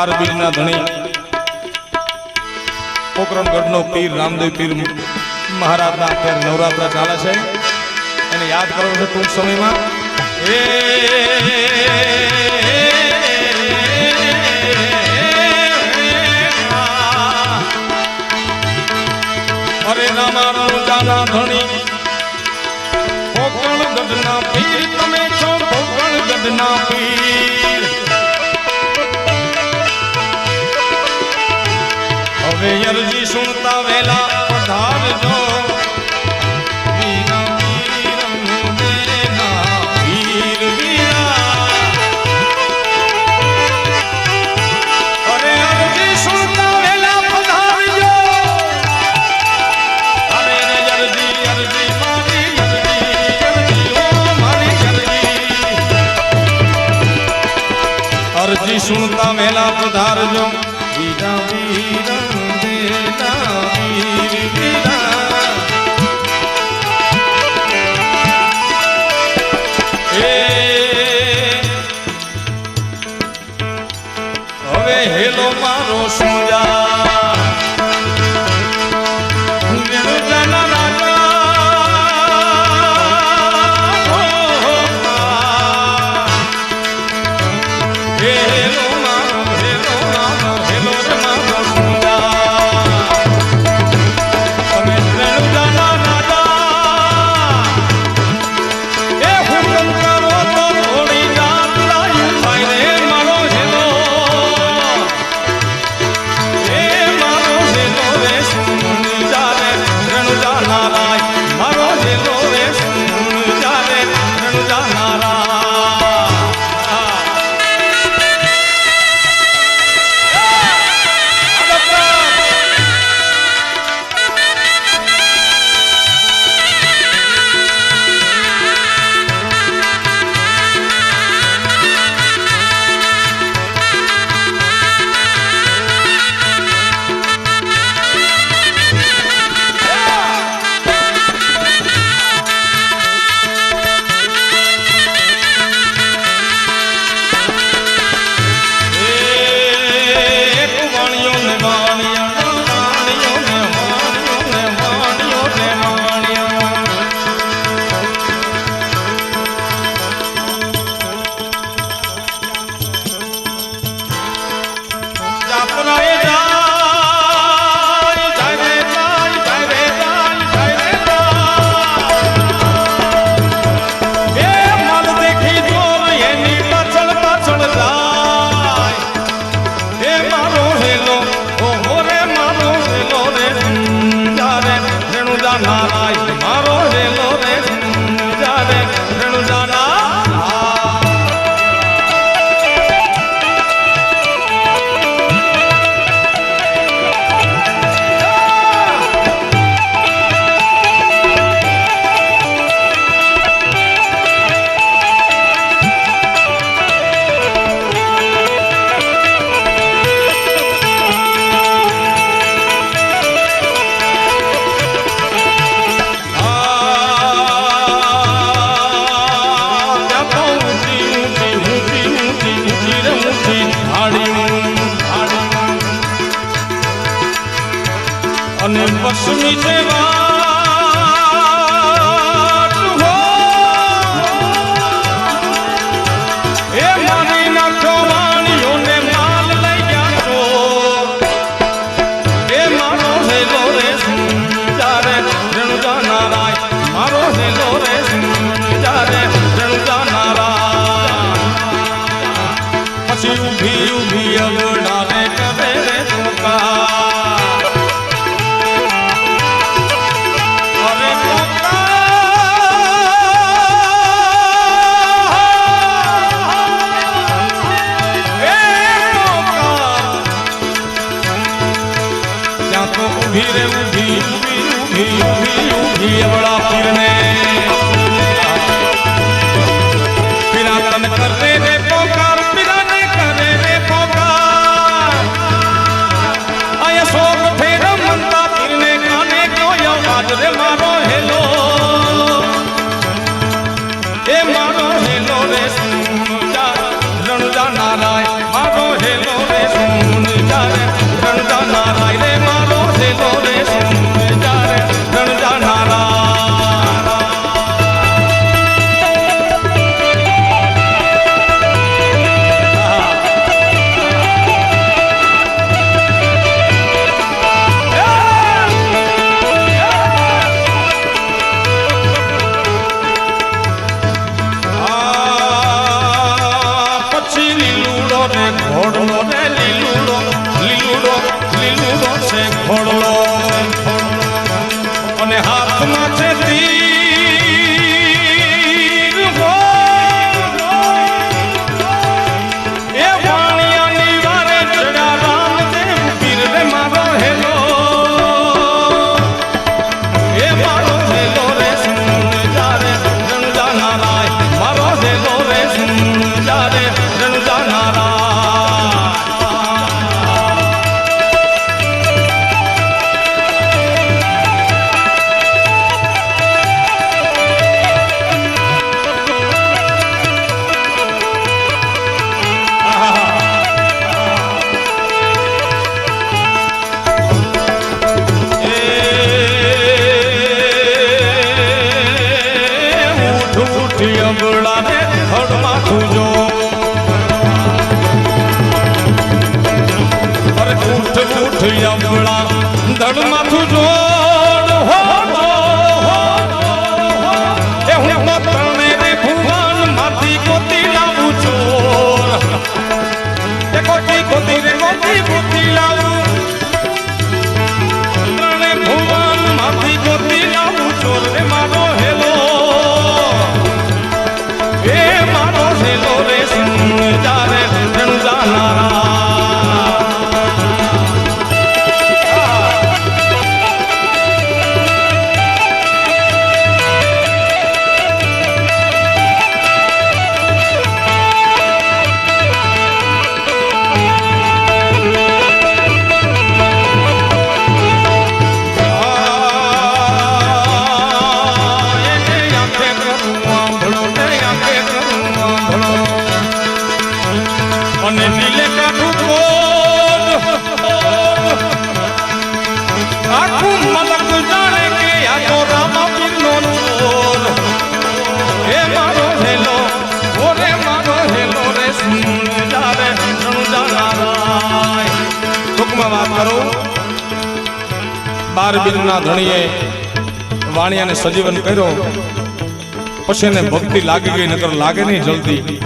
બાર બીજના ધણી. પોકરણગઢનો પીર, રામદેવ પીર મહારાજના અત્યારે નવરાત્રા ચાલે છે. એને યાદ કરવો છે ટૂંક સમયમાં. અરે રામાનું જાના ધણી. ભોગણ ગઢના પીર, તમે છો ભોગણ ગઢના પીર. હવે અરજી સુનતા વેલા પધારજો અરજી સુનતા વેલા પધારજો વીરા વીરા લક્ષ્મી સેવા. બાર બિંદના ધણીએ વાણિયાને સજીવન કર્યો. પછી એને ભક્તિ લાગી ગઈ, નકર લાગે નહીં જલ્દી.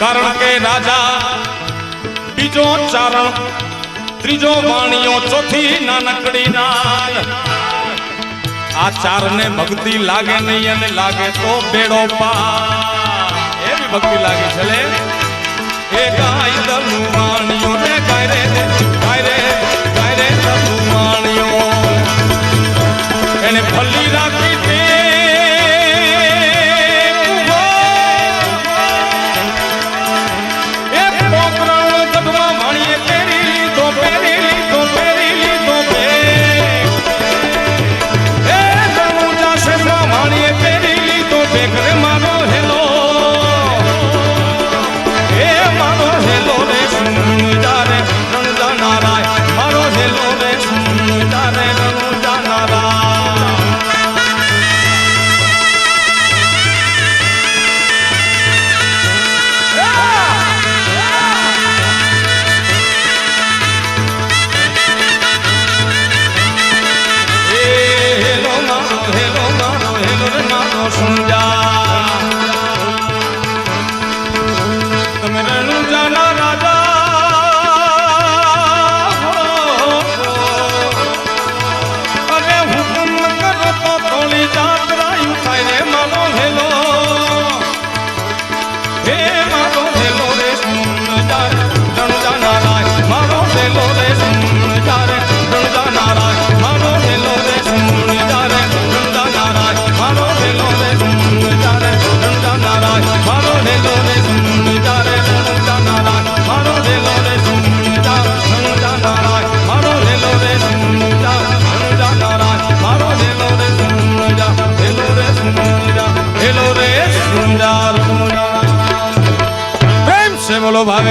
કારણ કે રાજા, બીજો ચારણ, ત્રીજો વાણિયો, ચોથી નાનકડી નાન. આ ચાર ને ભક્તિ લાગે નહીં અને લાગે તો બેડો પા એવી ભક્તિ લાગે છે લે. એ ગાય દનુ વાણિયો રે ગાય રે. ભલી રાખ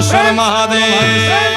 সর্বেশ্বর মহাদেব।